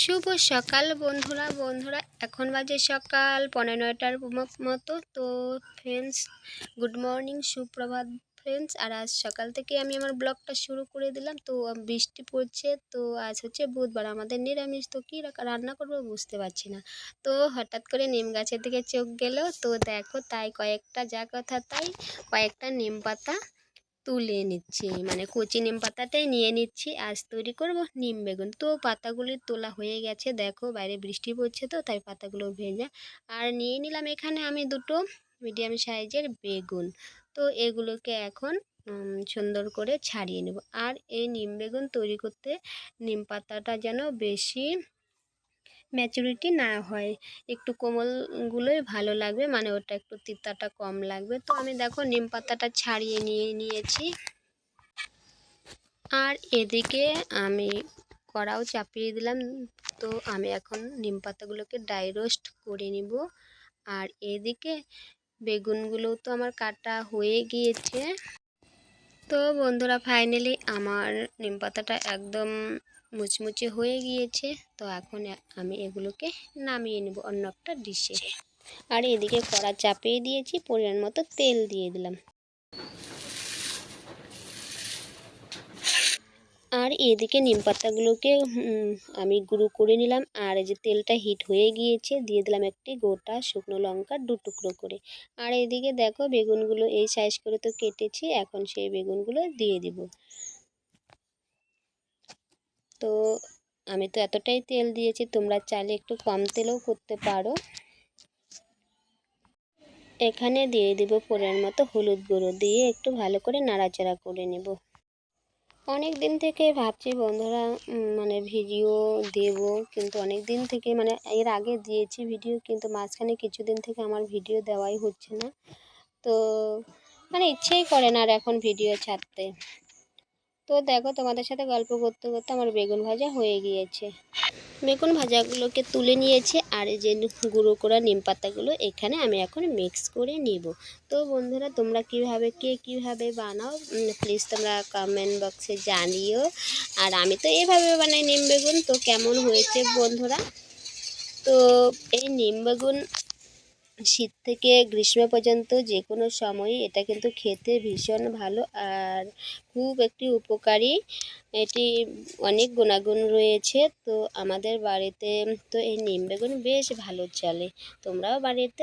শুভ সকাল বন্ধুরা। বন্ধুরা, এখন বাজে সকাল পনেরো নয়টার মতো। তো ফ্রেন্ডস গুড মর্নিং সুপ্রভাত ফ্রেন্ডস আর আজ সকাল থেকে আমি আমার ব্লগটা শুরু করে দিলাম। তো বৃষ্টি পড়ছে, তো আজ হচ্ছে বুধবার। আমাদের নিরামিষ, তো কী রান্না করব বুঝতে পারছি না। তো হঠাৎ করে নিম গাছের দিকে চোখ গেল। তো দেখো তাই কয়েকটা, যা কথা তাই, কয়েকটা নিম পাতা তুলে নিচ্ছি মানে কচি নিম পাতাটাই নিয়ে নিচ্ছি, আজ তৈরি করব নিম বেগুন। তো পাতাগুলি তোলা হয়ে গেছে, দেখো বাইরে বৃষ্টি পড়ছে তো, তাই পাতাগুলো ভেজা। আর নিয়ে নিলাম এখানে আমি দুটো মিডিয়াম সাইজের বেগুন। তো এগুলোকে এখন সুন্দর করে ছাড়িয়ে নেব। আর এই নিম বেগুন তৈরি করতে নিম পাতাটা যেন বেশি ম্যাচুরিটি না হয়। একটু কোমলগুলোই ভালো লাগবে মানে ওটা একটু তিতাটা কম লাগবে। তো আমি দেখো নিম পাতাটা ছাড়িয়ে নিয়ে নিয়েছি। আর এদিকে আমি কড়াও চাপিয়ে দিলাম। তো আমি এখন নিম পাতাগুলোকে ড্রাই রোস্ট করে নিব। আর এদিকে বেগুনগুলোও তো আমার কাটা হয়ে গিয়েছে। তো বন্ধুরা ফাইনালি আমার নিম পাতাটা একদম মুচমুচে হয়ে গিয়েছে, তো এখন আমি এগুলোকে নামিয়ে নেব অন্য একটা ডিশে আর এদিকে কড়া চাপিয়ে দিয়েছি, পরিমাণ মতো তেল দিয়ে দিলাম। আর এদিকে নিম পাতাগুলোকে আমি গুঁড়ো করে নিলাম। আর এই যে তেলটা হিট হয়ে গিয়েছে, দিয়ে দিলাম একটি গোটা শুকনো লঙ্কা দু টুকরো করে। আর এদিকে দেখো বেগুনগুলো এই সাইজ করে তো কেটেছি, এখন সেই বেগুনগুলো দিয়ে দিব। তো আমি তো এতটাই তেল দিয়েছি, তোমরা চাইলে একটু কম তেলেও করতে পারো। এখানে দিয়ে দিব পরিমাণ মতো হলুদ গুঁড়ো, দিয়ে একটু ভালো করে নাড়াচাড়া করে নেব। অনেক দিন থেকে ভাবছি বন্ধুরা মানে ভিডিও দেব, কিন্তু অনেক দিন থেকে মানে এর আগে দিয়েছি ভিডিও, কিন্তু মাঝখানে কিছুদিন থেকে আমার ভিডিও দেওয়াই হচ্ছে না। তো মানে ইচ্ছেই করে না আর এখন ভিডিও ছাড়তে। তো দেখো, তোমাদের সাথে গল্প করতে করতে আমার বেগুন ভাজা হয়ে গিয়েছে। বেগুন ভাজাগুলোকে তুলে নিয়েছে, আর যে গুঁড়ো করা নিম পাতাগুলো, এখানে আমি এখন মিক্স করে নিব। তো বন্ধুরা, তোমরা কীভাবে, কে কীভাবে বানাও প্লিজ তোমরা কমেন্ট বক্সে জানিও। আর আমি তো এভাবে বানাই নিম বেগুন, তো কেমন হয়েছে বন্ধুরা? তো এই নিম বেগুন শীত থেকে গ্রীষ্ম পর্যন্ত যে কোনো সময় এটা কিন্তু খেতে ভীষণ ভালো আর খুব একটি উপকারী। এটি অনেক গুণাগুণ রয়েছে। তো আমাদের বাড়িতে তো এই নিম বেগুন বেশ ভালো চলে। তোমরাও বাড়িতে